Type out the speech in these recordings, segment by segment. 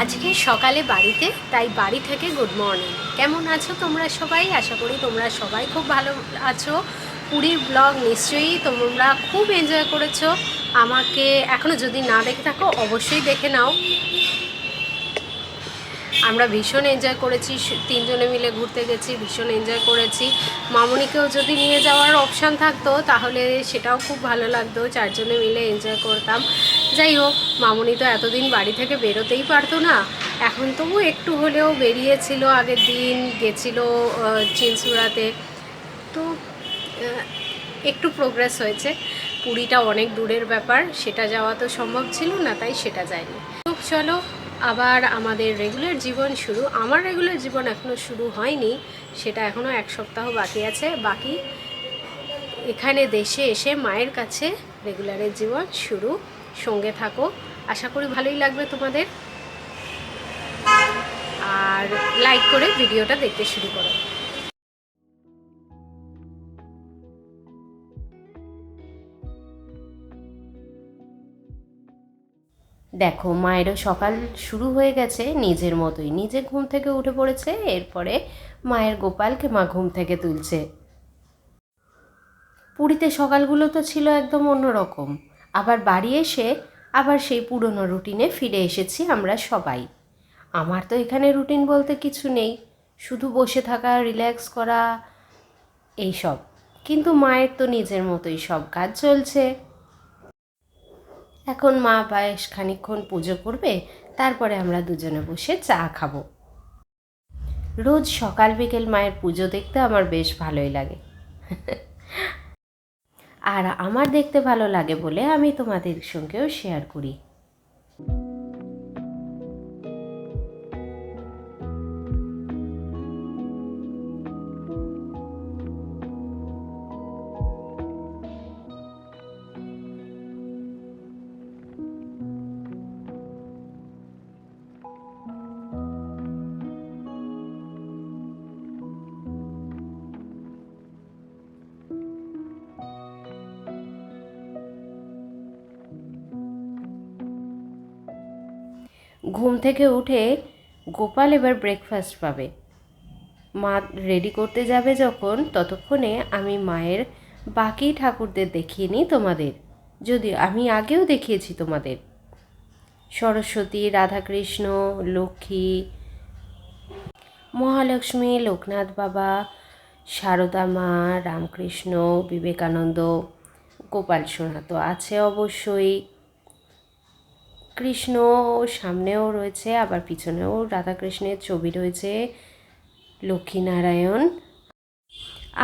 আজকে সকালে বাড়িতে, তাই বাড়ি থেকে গুড মর্নিং কেমন আছো তোমরা সবাই? আশা করি তোমরা সবাই খুব ভালো আছো। পুরীর ব্লগ নিশ্চয়ই তোমরা খুব এনজয় করেছ। আমাকে এখনও যদি না দেখে থাকো, অবশ্যই দেখে নাও। আমরা ভীষণ এনজয় করেছি তিনজনে মিলে ঘুরতে গেছি, ভীষণ এনজয় করেছি। মামনিকেও যদি নিয়ে যাওয়ার অপশান থাকতো, তাহলে সেটাও খুব ভালো লাগতো। চারজনে মিলে এনজয় করতাম। যাই হোক মামনি তো এতদিন বাড়ি থেকে বেরোতেই পারতো না। এখন তবু একটু হলেও বেরিয়েছিল আগের দিন গেছিল আহ, চিনসুরাতে। তো একটু প্রোগ্রেস হয়েছে। পুরীটা অনেক দূরের ব্যাপার সেটা যাওয়া তো সম্ভব ছিল না তাই সেটা যায়নি। তো চলো আবার আমাদের রেগুলার জীবন শুরু। আমার রেগুলার জীবন এখনও শুরু হয়নি সেটা এখনও এক সপ্তাহ বাকি আছে। বাকি এখানে দেশে এসে মায়ের কাছে রেগুলারের জীবন শুরু। সঙ্গে থাকো। আশা করি ভালোই লাগবে তোমাদের। আর লাইক করে ভিডিওটা দেখতে শুরু করো। দেখো, মায়েরও সকাল শুরু হয়ে গেছে নিজের মতোই। নিজে ঘুম থেকে উঠে পড়েছে, এরপরে মায়ের গোপালকে মা ঘুম থেকে তুলছে। পুরীতে সকালগুলো তো ছিল একদম অন্যরকম। আবার বাড়ি এসে আবার সেই পুরনো রুটিনে ফিরে এসেছি আমরা সবাই। আমার তো এখানে রুটিন বলতে কিছু নেই। শুধু বসে থাকা রিল্যাক্স করা, এইসব। কিন্তু মায়ের তো নিজের মতোই সব কাজ চলছে। এখন মা পায়েস খানিকক্ষণ পুজো করবে, তারপরে আমরা দুজনে বসে চা খাব। রোজ সকাল বিকেল মায়ের পুজো দেখতে আমার বেশ ভালোই লাগে। আর আমার দেখতে ভালো লাগে বলে আমি তোমাদের সঙ্গেও শেয়ার করি। ঘুম থেকে উঠে গোপাল এবার ব্রেকফাস্ট পাবে। মা রেডি করতে যাবে যখন, ততক্ষণে আমি মায়ের বাকি ঠাকুরদের দেখিয়ে নিই তোমাদের। যদি আমি আগেও দেখিয়েছি তোমাদের। সরস্বতী, রাধাকৃষ্ণ, লক্ষ্মী, মহালক্ষ্মী, লোকনাথ বাবা, সারদা মা, রামকৃষ্ণ, বিবেকানন্দ, গোপাল সোনা তো আছে অবশ্যই। কৃষ্ণ সামনেও রয়েছে, আবার পিছনেও রাধাকৃষ্ণের ছবি রয়েছে, লক্ষ্মীনারায়ণ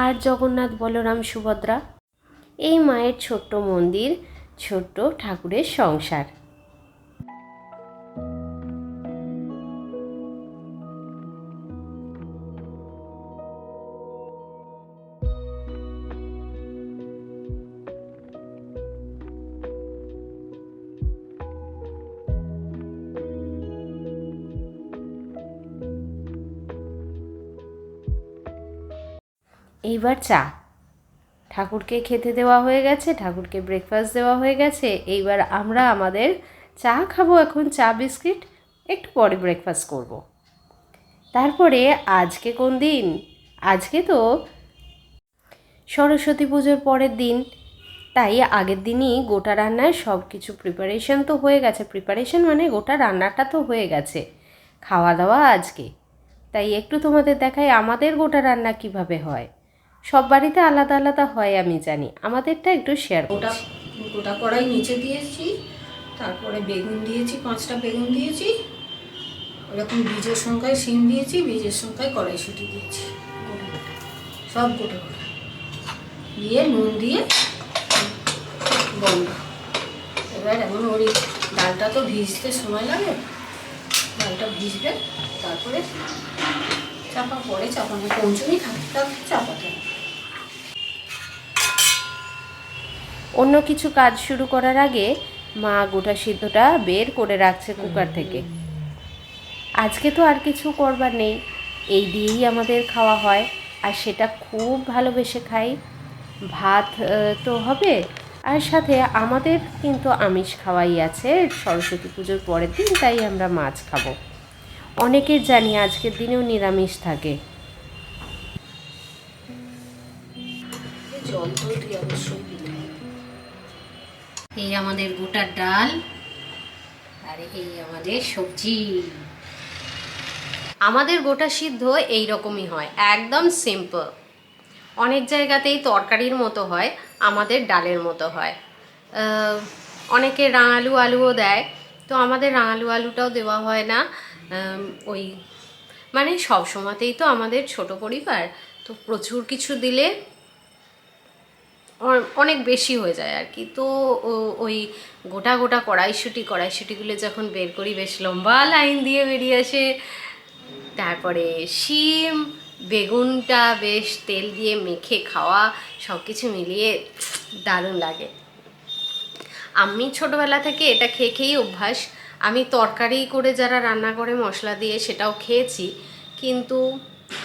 আর জগন্নাথ বলরাম সুভদ্রা। এই মায়ের ছোট্ট মন্দির, ছোট্ট ঠাকুরের সংসার। এইবার চা। ঠাকুরকে খেতে দেওয়া হয়ে গেছে, ঠাকুরকে ব্রেকফাস্ট দেওয়া হয়ে গেছে। এইবার আমরা আমাদের চা খাব এখন, চা বিস্কিট। একটু পরে ব্রেকফাস্ট করব। তারপরে আজকে কোন দিন? আজকে তো সরস্বতী পুজোর পরের দিন। তাই আগের দিনই গোটা রান্নার সব কিছু প্রিপারেশন তো হয়ে গেছে। প্রিপারেশন মানে গোটা রান্নাটা তো হয়ে গেছে। খাওয়া দাওয়া আজকে। তাই একটু তোমাদের দেখাই আমাদের গোটা রান্না কীভাবে হয়। সব বাড়িতে আলাদা আলাদা হয় আমি জানি। আমাদেরটা একটু শেয়ার করছি। গোটা কড়াই নিচে দিয়েছি তারপরে বেগুন দিয়েছি পাঁচটা বেগুন দিয়েছি। ওরকম বীজের সংখ্যায় সিম দিয়েছি বীজের সংখ্যায় কড়াইশুটি দিয়েছি। সব গোটা গোটা দিয়ে নুন দিয়ে বন্ধ এবার এমন ওই ডালটা তো ভিজতে সময় লাগে ডালটা ভিজবে তারপরে চাপা পরে চাপানো পৌঁছনি থাকতে থাকতে চাপাতে হবে। অন্য কিছু কাজ শুরু করার আগে মা গোটা সিদ্ধটা বের করে রাখছে কুকার থেকে। আজকে তো আর কিছু করবার নেই, এই দিয়েই আমাদের খাওয়া হয়, আর সেটা খুব ভালোবেসে খাই। ভাত তো হবে, আর সাথে আমাদের কিন্তু আমিষ খাওয়াই আছে, সরস্বতী পুজোর পরের দিন, তাই আমরা মাছ খাব। অনেকের জানি আজকের দিনেও নিরামিষ থাকে। আমাদের গোটার ডাল আর এই আমাদের সবজি। আমাদের গোটা সিদ্ধ এই রকমই হয়, একদম সিম্পল অনেক জায়গাতেই তরকারির মতো হয়, আমাদের ডালের মতো হয়। অনেকে রাঙালু আলুও দেয়, তো আমাদের রাঙালু আলুটাও দেওয়া হয় না। ওই মানে সব সময়তেই তো আমাদের ছোট পরিবার, তো প্রচুর কিছু দিলে অনেক বেশি হয়ে যায় আর কি। তো ওই গোটা গোটা কড়াইশুটি, কড়াইশুটিগুলো যখন বের করি, বেশ লম্বা লাইন দিয়ে বেরিয়ে আসে। তারপরে শিম, বেগুনটা বেশ তেল দিয়ে মেখে খাওয়া সব কিছু মিলিয়ে দারুণ লাগে। আমি ছোটবেলা থেকে এটা খেয়ে খেয়েই অভ্যাস। আমি তরকারি করে যারা রান্না করে, মশলা দিয়ে সেটাও খেয়েছি। কিন্তু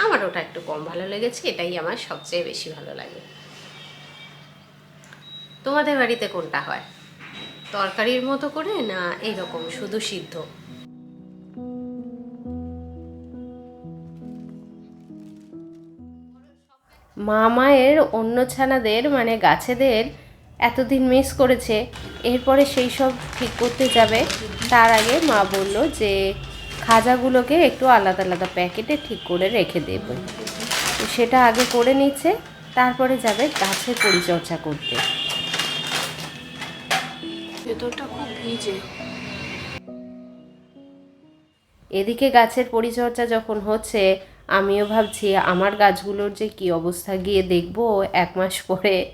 আমার ওটা একটু কম ভালো লেগেছে, এটাই আমার সবচেয়ে বেশি ভালো লাগে। তোমাদের বাড়িতে কোনটা হয়? তরকারির মতো করে না এইরকম, শুধু সিদ্ধ? মা মায়ের অন্য ছানাদের মানে গাছেদের, এতদিন মিস করেছে। এরপরে সেই সব ঠিক করতে যাবে। তার আগে মা বলল যে, খাজাগুলোকে একটু আলাদা আলাদা প্যাকেটে ঠিক করে রেখে দেবে। সেটা আগে করে নিচ্ছে, তারপরে যাবে গাছের পরিচর্যা করতে। ভেতরটা খুব ভিজে। এদিকে গাছের পরিচর্যা যখন হচ্ছে, আমিও ভাবছি, আমার গাছগুলোর যে কি অবস্থা গিয়ে দেখব এক মাস পরে।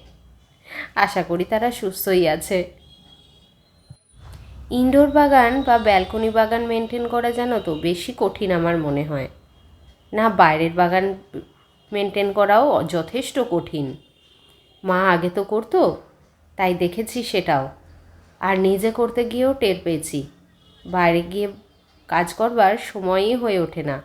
আশা করি তারা সুস্থই আছে। ইনডোর বাগান বা ব্যালকনি বাগান মেনটেন করা জানো তো বেশি কঠিন আমার মনে হয়। না, বাইরের বাগান মেনটেন করাও যথেষ্ট কঠিন। মা আগে তো করতো, তাই দেখেছি সেটাও। আর নিজে করতে গিয়েও টের পেয়েছি। বাইরে গিয়ে কাজ করবার সময়ই হয়ে ওঠে না।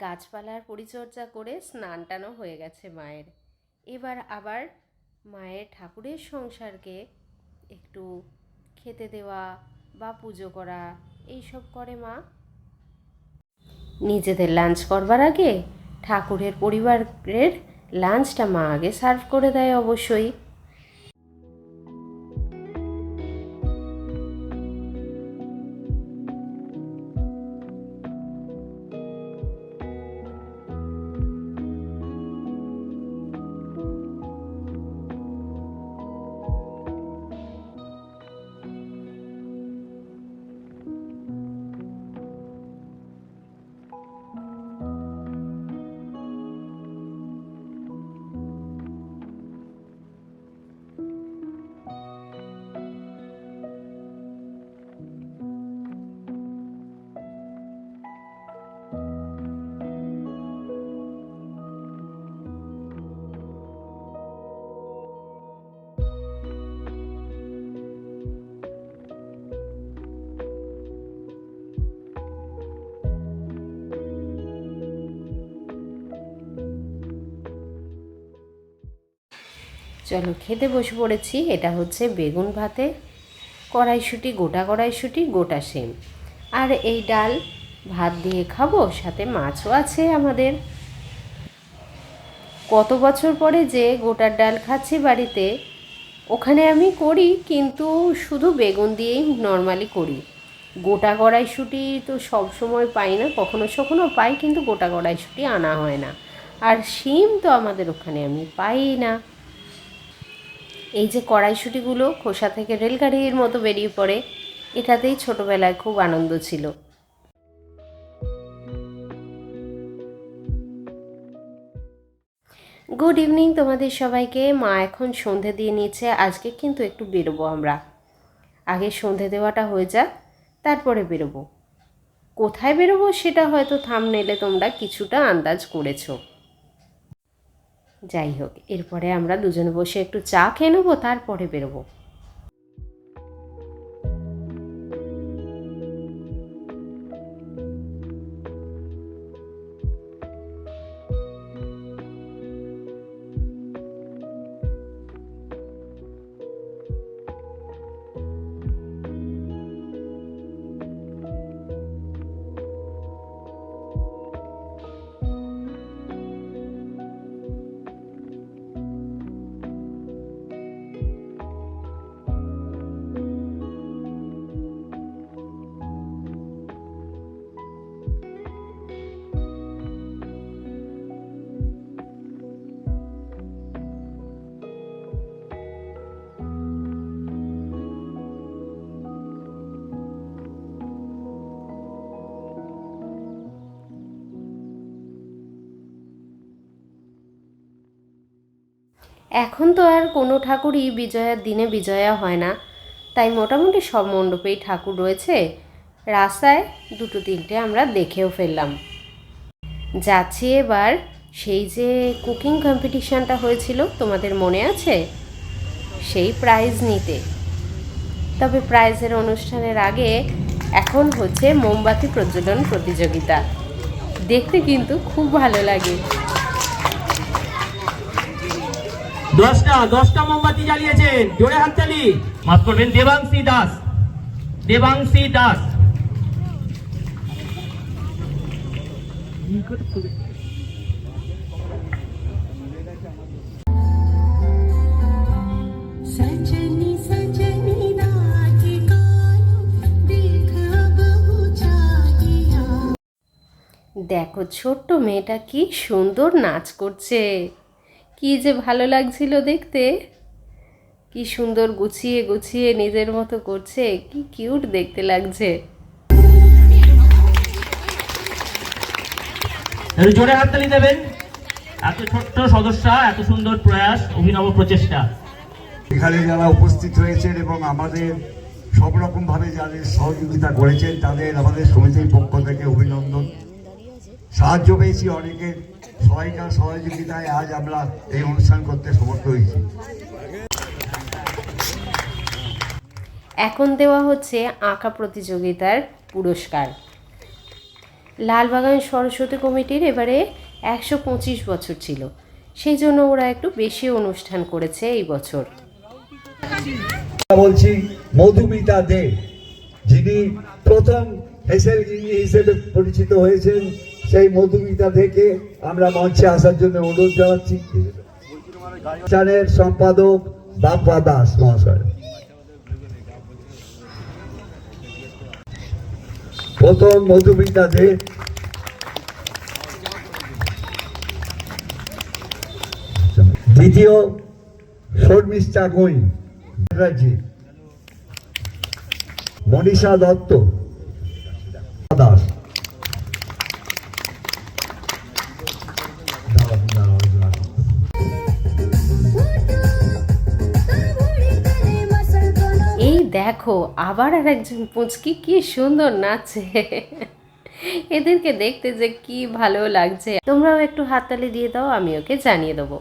গাছপালার পরিচর্যা করে স্নান টানও হয়ে গেছে মায়ের। এবার আবার মায়ের ঠাকুরের সংসারকে একটু খেতে দেওয়া বা পুজো করা, এইসব করে মা। নিজেদের লাঞ্চ করবার আগে ঠাকুরের পরিবারের লাঞ্চটা মা আগে সার্ভ করে দেয় অবশ্যই। চলো খেতে বসে পড়েছি। এটা হচ্ছে বেগুন ভাতে, কড়াইশুঁটি, গোটা কড়াইশুঁটি, গোটা সেম। আর এই ডাল ভাত দিয়ে খাব, সাথে মাছও আছে আমাদের। কত বছর পরে যে গোটার ডাল খাচ্ছি বাড়িতে, ওখানে আমি করি, কিন্তু শুধু বেগুন দিয়েই নর্মালি করি। গোটা কড়াইশুঁটি তো সব সময় পাই না, কখনো কখনো পাই, কিন্তু গোটা কড়াইশুঁটি আনা হয় না। আর শিম তো আমাদের ওখানে আমি পাই না। এই যে কড়াইশুঁটিগুলো খোসা থেকে রেলগাড়ির মতো বেরিয়ে পড়ে, এটাতেই ছোটবেলায় খুব আনন্দ ছিল। গুড ইভিনিং তোমাদের সবাইকে। মা এখন সন্ধে দিয়ে নিয়েছে, আজকে কিন্তু একটু বেরোবো আমরা। আগে সন্ধে দেওয়াটা হয়ে যাক, তারপরে বেরোবো। কোথায় বেরোবো সেটা হয়তো থাম নেলে তোমরা কিছুটা আন্দাজ করেছ। যাই হোক এরপরে আমরা দুজনে বসে একটু চা খেয়ে নেব তারপরে বেরোবো। এখন তো আর কোনো ঠাকুরই বিজয়ার দিনে বিজয়া হয় না। তাই মোটামুটি সব মণ্ডপেই ঠাকুর রয়েছে। রাস্তায় দুটো তিনটে আমরা দেখেও ফেললাম। যাচ্ছি এবার সেই যে কুকিং কম্পিটিশানটা হয়েছিল, তোমাদের মনে আছে? সেই প্রাইজ নিতে। তবে প্রাইজের অনুষ্ঠানের আগে এখন হচ্ছে মোমবাতি প্রজ্বলন প্রতিযোগিতা। দেখতে কিন্তু খুব ভালো লাগে। দশটা দশটা মোমবাতি জ্বালিয়েছেন। জোরে হাততালি মাফ করবেন দেবাংশী দাস। দেবাংশী দাস। দেখো ছোট্ট মেয়েটা কি সুন্দর নাচ করছে। কি যে ভালো লাগছিল দেখতে। কি সুন্দর গুছিয়ে গুছিয়ে নিজের মতো করছে কি কিউট দেখতে লাগছে। জোরে হাততালি দেবেন এত ছোট্ট সদস্যা এত সুন্দর প্রয়াস অভিনব প্রচেষ্টা। এখানে যারা উপস্থিত হয়েছেন এবং আমাদের সব রকম ভাবে যাদের সহযোগিতা করেছেন তাদের আমাদের সমিতির পক্ষ থেকে অভিনন্দন। সাহায্য পেয়েছি অনেকের। সবাইকার সহযোগিতায় আজ আমরা এই অনুষ্ঠান করতে সমর্থ হয়েছি। এখন দেওয়া হচ্ছে আঁকা প্রতিযোগিতার পুরস্কার। লালবাগান সরস্বতী কমিটির এবারে একশো পঁচিশ বছর ছিল। সেই জন্য ওরা একটু বেশি অনুষ্ঠান করেছে এই বছর। বলছি মধুমিতা দে যিনি প্রথম হেসেল হিসেবে পরিচিত হয়েছেন। সেই মধুমিতা থেকে আমরা মঞ্চে আসার জন্য অনুরোধ জানাচ্ছি। অনুষ্ঠানের সম্পাদক বাপ্পা দাস মহাশয়। প্রথম মধুমিতা দে দ্বিতীয় শর্মিষ্ঠা গোয়েন ব্যানার্জি মনীষা দত্ত। দাস। দেখো, আবার আর একজন পুচকি কি সুন্দর নাচে এদেরকে দেখতে যে কি ভালো লাগছে। তোমরাও একটু হাততালি দিয়ে দাও, আমি ওকে জানিয়ে দেবো।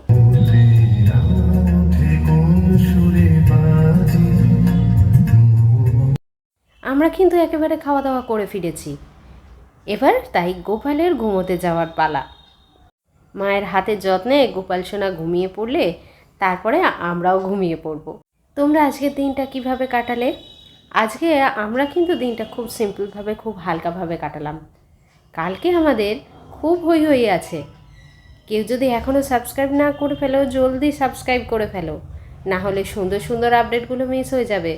আমরা কিন্তু একেবারে খাওয়া দাওয়া করে ফিরেছি। এবার তাই গোপালের ঘুমোতে যাওয়ার পালা। মায়ের হাতের যত্নে গোপাল সোনা ঘুমিয়ে পড়লে, তারপরে আমরাও ঘুমিয়ে পড়ব। তোমরা আজকের দিনটা কীভাবে কাটালে? আজকে আমরা কিন্তু দিনটা খুব সিম্পলভাবে খুব হালকাভাবে কাটালাম। কালকে আমাদের খুব হই হই আছে। কেউ যদি এখনও সাবস্ক্রাইব না করে ফেলো, জলদি সাবস্ক্রাইব করে ফেলো। না হলে সুন্দর সুন্দর আপডেটগুলো মিস হয়ে যাবে।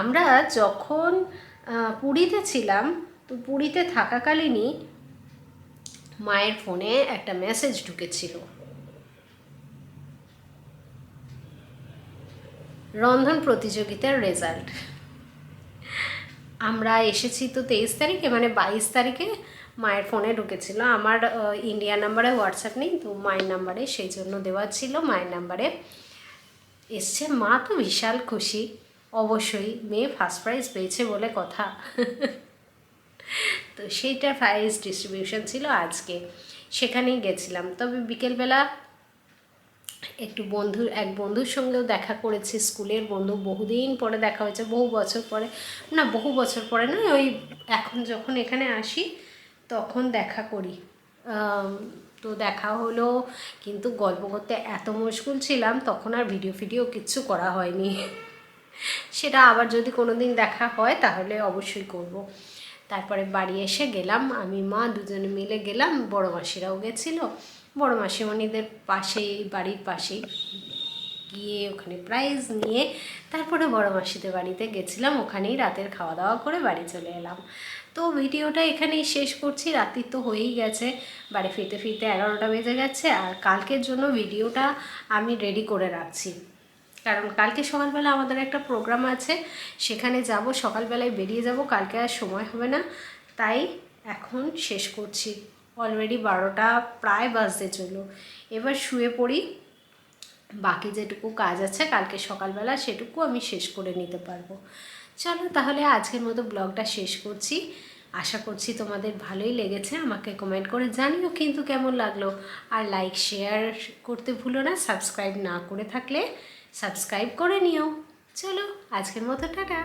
আমরা যখন পুরীতে ছিলাম, তো পুরীতে থাকাকালীনই মায়ের ফোনে একটা মেসেজ ঢুকেছিল। রন্ধন প্রতিযোগিতার রেজাল্ট আমরা এসেছি তো তেইশ তারিখে মানে বাইশ তারিখে মায়ের ফোনে ঢুকেছিল। আমার ইন্ডিয়া নাম্বারে হোয়াটসঅ্যাপ নেই, তো মায়ের নাম্বারে সেই জন্য দেওয়া ছিল, মায়ের নাম্বারে এসছে, মা তো বিশাল খুশি। অবশ্যই মেয়ে ফার্স্ট প্রাইজ পেয়েছে বলে কথা। তো সেইটা প্রাইজ ডিস্ট্রিবিউশন ছিল আজকে। সেখানেই গেছিলাম। তবে বিকেলবেলা একটু বন্ধু এক বন্ধুর সঙ্গেও দেখা করেছি স্কুলের বন্ধু। বহুদিন পরে দেখা হয়েছে, বহু বছর পরে। না, বহু বছর পরে না ওই এখন যখন এখানে আসি, তখন দেখা করি। তো দেখা হলো, কিন্তু গল্প করতে এত মুশকুল ছিলাম, তখন আর ভিডিও ফিডিও কিচ্ছু করা হয়নি। সেটা আবার যদি কোনো দিন দেখা হয়, তাহলে অবশ্যই করব। তারপরে বাড়ি এসে গেলাম, আমি মা দুজনে মিলে গেলাম, বড় মাসিরাও গেছিল। বড় মাসিমণিদের পাশেই, বাড়ির পাশেই গিয়ে ওখানে প্রাইজ নিয়ে তারপরে বড় মাসিদের বাড়িতে গেছিলাম। ওখানেই রাতের খাওয়া দাওয়া করে বাড়ি চলে এলাম। তো ভিডিওটা এখানেই শেষ করছি। রাত্রির তো হয়েই গেছে। বাড়ি ফিরতে ফিরতে এগারোটা বেজে গেছে। আর কালকের জন্য ভিডিওটা আমি রেডি করে রাখছি। কারণ কালকে সকালবেলা আমাদের একটা প্রোগ্রাম আছে, সেখানে যাব, সকালবেলায় বেরিয়ে যাব, কালকে আর সময় হবে না, তাই এখন শেষ করছি। অলরেডি বারোটা প্রায় বাজতে চলল। এবার শুয়ে পড়ি, বাকি যেটুকু কাজ আছে কালকে সকালবেলা সেটুকু আমি শেষ করে নিতে পারব। চলো তাহলে আজকের মতো ব্লগটা শেষ করছি। আশা করছি তোমাদের ভালোই লেগেছে, আমাকে কমেন্ট করে জানিও কিন্তু কেমন লাগল। আর লাইক শেয়ার করতে ভুলো না সাবস্ক্রাইব না করে থাকলে সাবস্ক্রাইব করে নিও। চলো আজকের মতো টাটা।